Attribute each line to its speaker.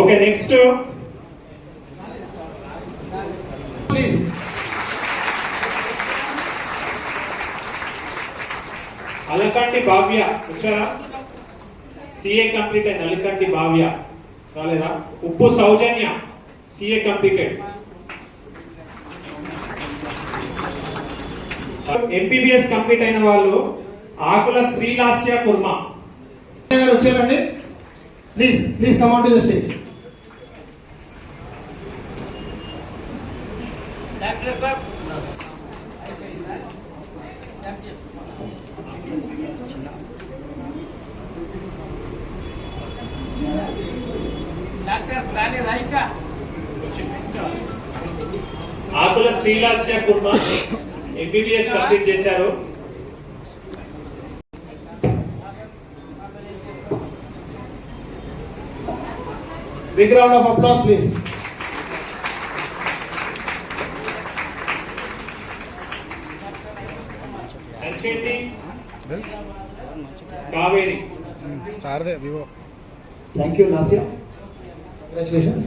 Speaker 1: Okay next అలకంటి Bhavya వచ్చారా? CA complete అయింది. అలకంటి భావ్య రాలేదా? Uppu Soujanya CA completed MBBS complete అయిన వాళ్ళు ఆకుల శ్రీలాస్య కుర్మా.
Speaker 2: వచ్చారండి please please come on to the stage
Speaker 3: doctor Saab doctors రాలేదా ఇంకా
Speaker 1: ఆకుల శ్రీలాస్య కుర్మా ఎంబీబీఎస్ కంప్లీట్ చేశారు.
Speaker 2: Big round of applause please
Speaker 1: Kaveri.
Speaker 4: సారదే వివో.
Speaker 2: థ్యాంక్ యూ నాసియా కంగ్రాచులేషన్స్